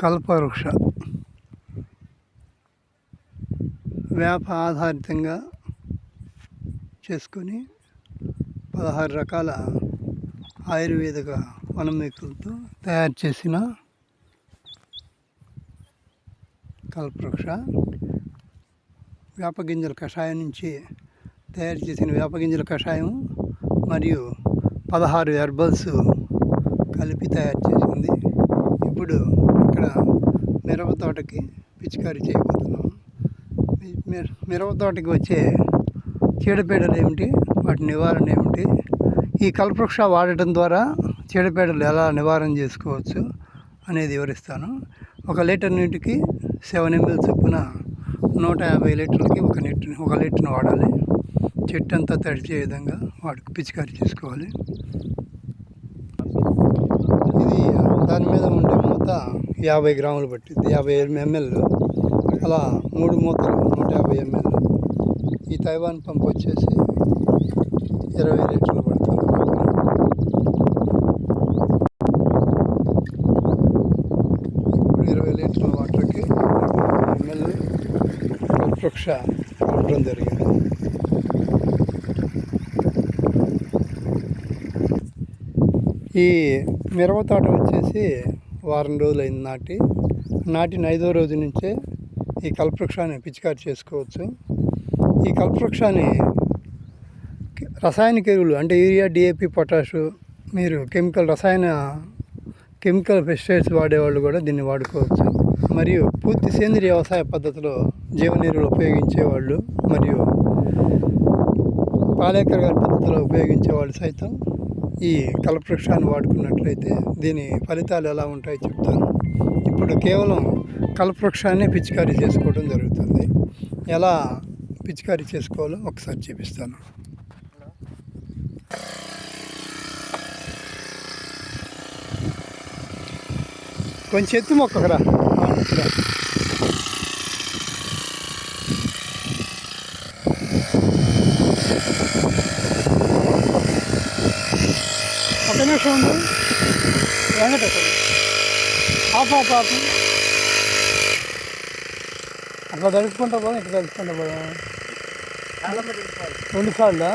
కల్పవృక్ష. వేప ఆధారితంగా చేసుకొని పదహారు రకాల ఆయుర్వేదిక వనమేకులతో తయారు చేసిన కల్పవృక్ష. వేప గింజల కషాయం నుంచి తయారు చేసిన వేప గింజల కషాయం మరియు పదహారు హెర్బల్స్ కలిపి తయారు చేసింది. ఇప్పుడు ఇక్కడ మిరప తోటకి పిచికారీ చేయబోతున్నాం. మిరప తోటకి వచ్చే చీడపీడలు ఏమిటి? వాటి నివారణ ఏమిటి? ఈ కల్పవృక్ష వాడటం ద్వారా చీడపీడలు ఎలా నివారణ చేసుకోవచ్చు అనేది వివరిస్తాను. ఒక లీటర్ నీటికి సెవెన్ ఎంఎల్ చొప్పున నూట యాభై లీటర్లకి ఒక నీటిని ఒక లీటర్ని వాడాలి. చెట్టు అంతా తడిచే విధంగా వాటికి పిచికారీ చేసుకోవాలి. ఇది దాని మీద యాభై గ్రాములు పట్టింది యాభై ఎంఎల్ అలా మూడు మూతలు నూట యాభై ఎంఎల్ ఈ తైవాన్ పంప్ వచ్చేసి ఇరవై లీటర్లు పడుతుంది ఇప్పుడు ఇరవై లీటర్ల వాటర్కి ఎంఎల్ వృక్ష కలపడం జరిగింది. ఈ మిరవ తోట వచ్చేసి వారం రోజులు అయింది నాటి. నాటిన ఐదో రోజు నుంచే ఈ కల్పవృక్షాన్ని పిచికారి చేసుకోవచ్చు. ఈ కల్పవృక్షాన్ని రసాయనిక ఎరువులు అంటే యూరియా డిఏపి పొటాషు మీరు కెమికల్ రసాయన కెమికల్ పెస్టిసైడ్స్ వాడేవాళ్ళు కూడా దీన్ని వాడుకోవచ్చు. మరియు పూర్తి సేంద్రియ వ్యవసాయ పద్ధతిలో జీవనీరులు ఉపయోగించేవాళ్ళు మరియు పాలేకర్ గారి పద్ధతిలో ఉపయోగించే వాళ్ళు సైతం ఈ కల్పవృక్షాన్ని వాడుకున్నట్లయితే దీని ఫలితాలు ఎలా ఉంటాయో చెప్తాను. ఇప్పుడు కేవలం కల్పవృక్షాన్ని పిచికారీ చేసుకోవడం జరుగుతుంది. ఎలా పిచికారీ చేసుకోవాలో ఒకసారి చూపిస్తాను. కొంచెం ఎత్తు మొక్కరా ఒక ఉంది వెంకటేశ్వర ఆపు ఆపు ఆపు అట్లా తడుచుకుంటా పోదాం ఇట్లా తడుచుకుంటా పోదాం. రెండు సార్లు?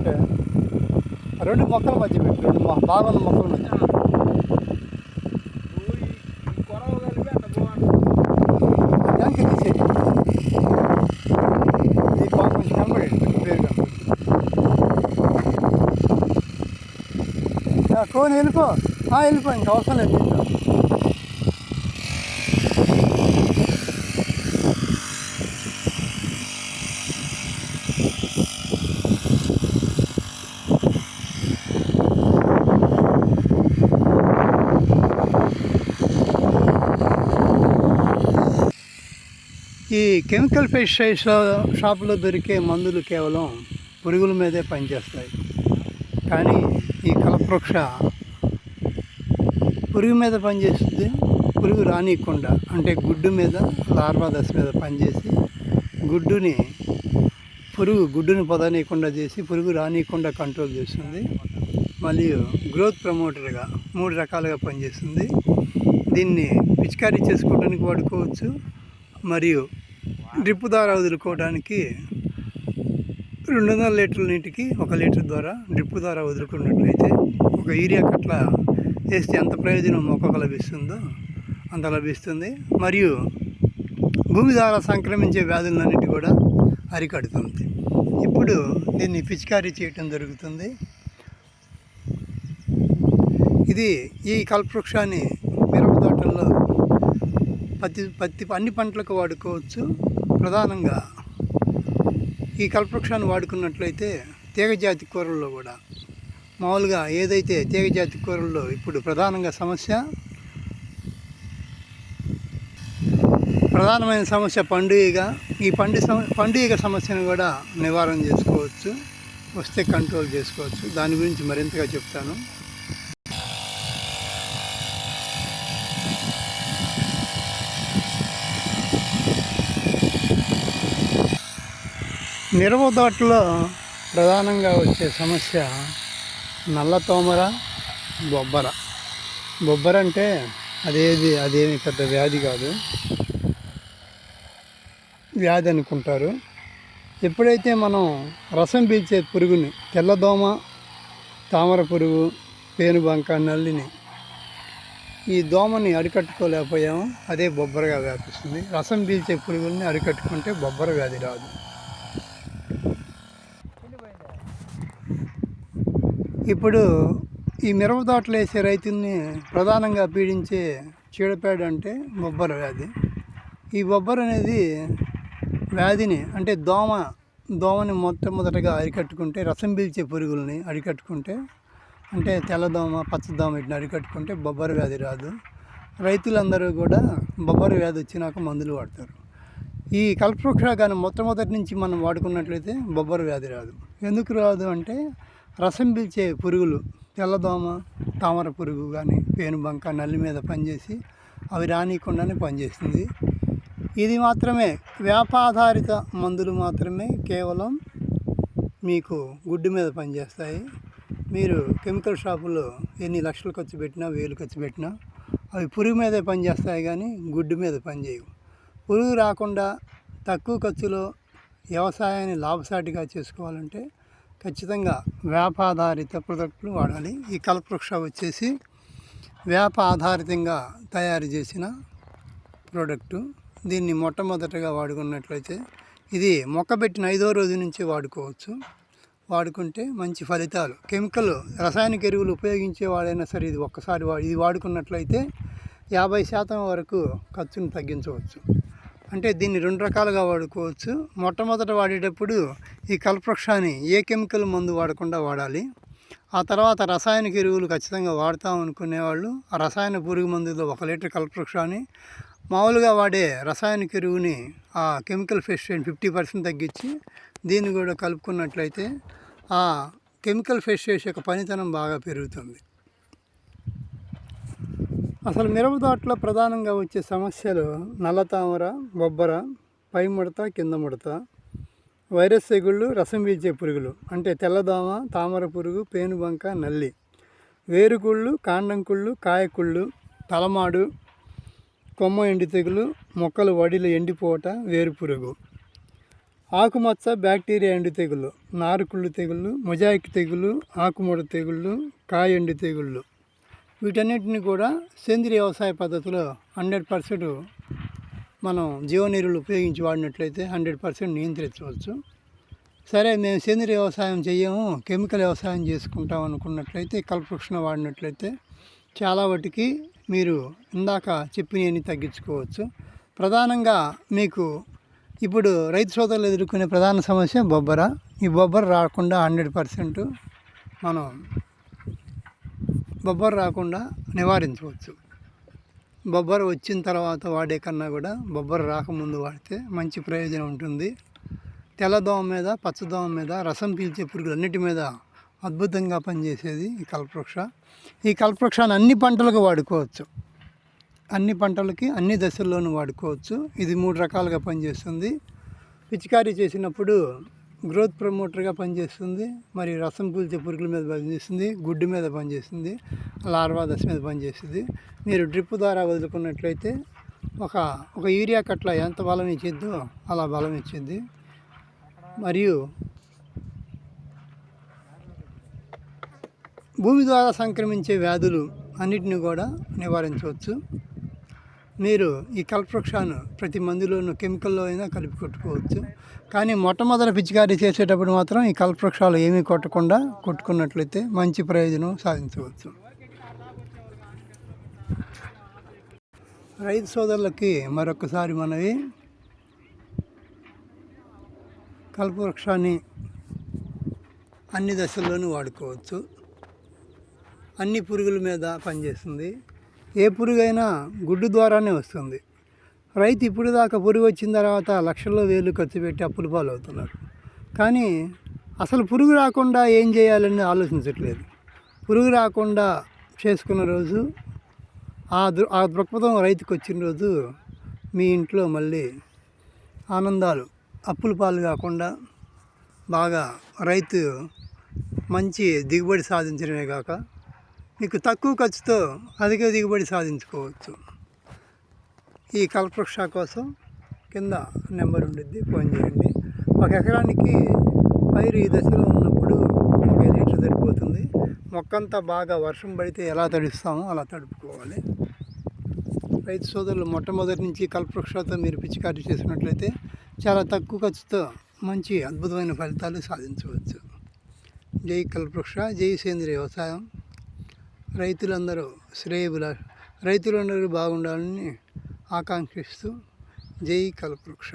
పెట్టే రెండు మొక్కల మధ్య పెట్టు రెండు బాగున్న మొక్కల మధ్య. దానికి బాగా కొంచెం కనబడేది కోని వెళ్ళిపో. ఆ, వెళ్ళిపో. ఇంకా అవసరం లేదు. ఈ కెమికల్ పెస్టిసైడ్స్ షాపులో దొరికే మందులు కేవలం పురుగుల మీదే పనిచేస్తాయి. కానీ ఈ కలపవృక్ష పురుగు మీద పనిచేస్తుంది పురుగు రానియకుండా అంటే గుడ్డు మీద లార్వా దశ మీద పనిచేసి గుడ్డుని పురుగు గుడ్డుని పొదనీయకుండా చేసి పురుగు రానియకుండా కంట్రోల్ చేస్తుంది. మరియు గ్రోత్ ప్రమోటర్గా మూడు రకాలుగా పనిచేస్తుంది. దీన్ని పిచికారీ చేసుకోవడానికి వాడుకోవచ్చు. మరియు డ్రిప్ ద్వారా వదులుకోవడానికి రెండు వందల లీటర్ల నీటికి ఒక లీటర్ ద్వారా డ్రిప్ ద్వారా వదులుకున్నట్లయితే ఒక యూరియా కట్ల వేస్తే ఎంత ప్రయోజనం మొక్కకు లభిస్తుందో అంత లభిస్తుంది. మరియు భూమి ద్వారా సంక్రమించే వ్యాధులన్నిటి కూడా అరికడుతుంది. ఇప్పుడు దీన్ని పిచికారీ చేయటం జరుగుతుంది. ఇది ఈ కల్పవృక్షాన్ని మిరప తోటల్లో పత్తి పత్తి అన్ని పంటలకు వాడుకోవచ్చు. ప్రధానంగా ఈ కల్పవృక్షాన్ని వాడుకున్నట్లయితే తీగజాతి కూరల్లో కూడా మామూలుగా ఏదైతే తీగజాతి కూరల్లో ఇప్పుడు ప్రధానంగా సమస్య ప్రధానమైన సమస్య పండుగ ఈ పండు సమ పండుగ సమస్యను కూడా నివారణ చేసుకోవచ్చు వస్తే కంట్రోల్ చేసుకోవచ్చు. దాని గురించి మరింతగా చెప్తాను. నిరవ తోటలో ప్రధానంగా వచ్చే సమస్య నల్ల తోమర బొబ్బర. బొబ్బర అంటే అదేది అదేమి పెద్ద వ్యాధి కాదు. వ్యాధి అనుకుంటారు. ఎప్పుడైతే మనం రసం పీల్చే పురుగుని తెల్లదోమ తామర పురుగు పేనుబంక నల్లిని ఈ దోమని అరికట్టుకోలేకపోయాము అదే బొబ్బరగా వ్యాపిస్తుంది. రసం పీల్చే పురుగుల్ని అరికట్టుకుంటే బొబ్బర వ్యాధి రాదు. ఇప్పుడు ఈ మిరప తోటలు వేసే రైతుల్ని ప్రధానంగా పీడించే చీడపేడ అంటే బొబ్బర వ్యాధి. ఈ బొబ్బర అనేది వ్యాధిని అంటే దోమ దోమని మొట్టమొదటగా అరికట్టుకుంటే రసం పీల్చే పురుగుల్ని అరికట్టుకుంటే అంటే తెల్లదోమ పచ్చదోమ వీటిని అరికట్టుకుంటే బొబ్బర వ్యాధి రాదు. రైతులందరూ కూడా బొబ్బర వ్యాధి వచ్చినాక మందులు వాడతారు. ఈ కల్పవృక్షాగాన్ని మొట్టమొదటి నుంచి మనం వాడుకున్నట్లయితే బొబ్బర వ్యాధి రాదు. ఎందుకు రాదు అంటే రసం పీల్చే పురుగులు తెల్లదోమ తామర పురుగు కానీ పేనుబంక నల్లి మీద పనిచేసి అవి రానియకుండానే పనిచేస్తుంది. ఇది మాత్రమే వ్యాపాధారిత మందులు మాత్రమే కేవలం మీకు గుడ్డు మీద పనిచేస్తాయి. మీరు కెమికల్ షాపులో ఎన్ని లక్షలు ఖర్చు పెట్టినా వేలు ఖర్చు పెట్టినా అవి పురుగు మీదే పనిచేస్తాయి కానీ గుడ్డు మీద పనిచేయవు. పురుగు రాకుండా తక్కువ ఖర్చులో వ్యవసాయాన్ని లాభసాటిగా చేసుకోవాలంటే ఖచ్చితంగా వేప ఆధారిత ప్రొడక్ట్లు వాడాలి. ఈ కల్పవృక్ష వచ్చేసి వేప ఆధారితంగా తయారు చేసిన ప్రోడక్టు. దీన్ని మొట్టమొదటగా వాడుకున్నట్లయితే ఇది మొక్క పెట్టిన ఐదో రోజు నుంచి వాడుకోవచ్చు. వాడుకుంటే మంచి ఫలితాలు. కెమికల్ రసాయనిక ఎరువులు ఉపయోగించే వాడైనా సరే ఇది ఒక్కసారి వా ఇది వాడుకున్నట్లయితే యాభై శాతం వరకు ఖర్చును తగ్గించవచ్చు. అంటే దీన్ని రెండు రకాలుగా వాడుకోవచ్చు. మొట్టమొదట వాడేటప్పుడు ఈ కల్పవృక్షాన్ని ఏ కెమికల్ మందు వాడకుండా వాడాలి. ఆ తర్వాత రసాయనిక ఎరువులు ఖచ్చితంగా వాడతాం అనుకునేవాళ్ళు. ఆ రసాయన పురుగు మందులో ఒక లీటర్ కల్పవృక్షాన్ని మామూలుగా వాడే రసాయనిక ఎరువుని ఆ కెమికల్ ఫెస్టైన్ ఫిఫ్టీ పర్సెంట్ తగ్గించి దీన్ని కూడా కలుపుకున్నట్లయితే ఆ కెమికల్ ఫెస్టేస్ యొక్క పనితనం బాగా పెరుగుతుంది. అసలు మిరప తోటలో ప్రధానంగా వచ్చే సమస్యలు నల్ల తామర బొబ్బర పై ముడత కింద ముడత వైరస్ తెగుళ్ళు రసం పీల్చే పురుగులు అంటే తెల్లదోమ తామర పురుగు పేనుబంక నల్లి వేరుకుళ్ళు కాండం కుళ్ళు కాయకుళ్ళు తలమాడు కొమ్మ ఎండి తెగులు మొక్కలు వడిలు ఎండిపోవట వేరు పురుగు. ఆకుమచ్చ బ్యాక్టీరియా ఎండు తెగులు నారుకుళ్ళు తెగుళ్ళు మొజాయిక్ తెగులు ఆకుముడ తెగుళ్ళు కాయ ఎండు తెగుళ్ళు. వీటన్నిటిని కూడా సేంద్రియ వ్యవసాయ పద్ధతిలో హండ్రెడ్ పర్సెంట్ మనం జీవనీరులు ఉపయోగించి వాడినట్లయితే హండ్రెడ్ పర్సెంట్ నియంత్రించవచ్చు. సరే మేము సేంద్రియ వ్యవసాయం చేయము కెమికల్ వ్యవసాయం చేసుకుంటాం అనుకున్నట్లయితే కల్పవృక్షణ వాడినట్లయితే చాలా వాటికి మీరు ఇందాక చెప్పినవన్నీ తగ్గించుకోవచ్చు. ప్రధానంగా మీకు ఇప్పుడు రైతు సోదరులు ఎదుర్కొనే ప్రధాన సమస్య బొబ్బర. ఈ బొబ్బర రాకుండా హండ్రెడ్ పర్సెంట్ మనం బొబ్బర రాకుండా నివారించవచ్చు బొబ్బర వచ్చిన తర్వాత వాడే కన్నా కూడా బొబ్బర రాకముందు వాడితే మంచి ప్రయోజనం ఉంటుంది. తెల్లదోమ మీద పచ్చదోమ మీద రసం పీల్చే పురుగులు అన్నిటి మీద అద్భుతంగా పనిచేసేది ఈ కల్పవృక్ష. ఈ కల్పవృక్షాన్ని అన్ని పంటలకు వాడుకోవచ్చు. అన్ని పంటలకి అన్ని దశల్లోనూ వాడుకోవచ్చు. ఇది మూడు రకాలుగా పనిచేస్తుంది. పిచికారీ చేసినప్పుడు గ్రోత్ ప్రమోటర్గా పనిచేస్తుంది మరి రసం పూల్చే పురుగుల మీద పనిచేస్తుంది గుడ్డు మీద పనిచేస్తుంది లార్వా దశ మీద పనిచేస్తుంది. మీరు డ్రిప్ ద్వారా వదులుకున్నట్లయితే ఒక ఒక యూరియా కట్ల ఎంత బలం ఇచ్చిద్దో అలా బలం ఇచ్చింది మరియు భూమి ద్వారా సంక్రమించే వ్యాధులు అన్నిటిని కూడా నివారించవచ్చు. మీరు ఈ కల్పవృక్షాన్ని ప్రతి మందులోనూ కెమికల్లో అయినా కలిపి కొట్టుకోవచ్చు. కానీ మొట్టమొదటి పిచికారీ చేసేటప్పుడు మాత్రం ఈ కల్పవృక్షాలు ఏమీ కొట్టకుండా కొట్టుకున్నట్లయితే మంచి ప్రయోజనం సాధించవచ్చు. రైతు సోదరులకి మరొకసారి మనవి. కల్పవృక్షాన్ని అన్ని దశల్లోనూ వాడుకోవచ్చు. అన్ని పురుగుల మీద పనిచేస్తుంది. ఏ పురుగైనా గుడ్డు ద్వారానే వస్తుంది. రైతు ఇప్పుడు దాకా పురుగు వచ్చిన తర్వాత లక్షల్లో వేలు ఖర్చు పెట్టి అప్పుల పాలు అవుతున్నారు కానీ అసలు పురుగు రాకుండా ఏం చేయాలని ఆలోచించట్లేదు. పురుగు రాకుండా చేసుకున్న రోజు ఆ దృ ఆ దృక్పథం రైతుకు వచ్చిన రోజు మీ ఇంట్లో మళ్ళీ ఆనందాలు అప్పుల పాలు కాకుండా బాగా రైతు మంచి దిగుబడి సాధించడమే కాక మీకు తక్కువ ఖర్చుతో అధిక దిగుబడి సాధించుకోవచ్చు. ఈ కల్పవృక్ష కోసం కింద నెంబర్ ఉండిద్ది ఫోన్ చేయండి. ఒక ఎకరానికి పైరు ఈ దశలో ఉన్నప్పుడు ఒక లీటర్ సరిపోతుంది. మొక్కంతా బాగా వర్షం పడితే ఎలా తడుస్తామో అలా తడుపుకోవాలి. రైతు సోదరులు మొట్టమొదటి నుంచి కల్పవృక్షతో మీరు పిచికారీ చేసినట్లయితే చాలా తక్కువ ఖర్చుతో మంచి అద్భుతమైన ఫలితాలు సాధించవచ్చు. జై కల్పవృక్ష జై సేంద్రియ వ్యవసాయం. రైతులందరూ శ్రేయబుల రైతులందరూ బాగుండాలని ఆకాంక్షిస్తూ జై కల్పవృక్ష.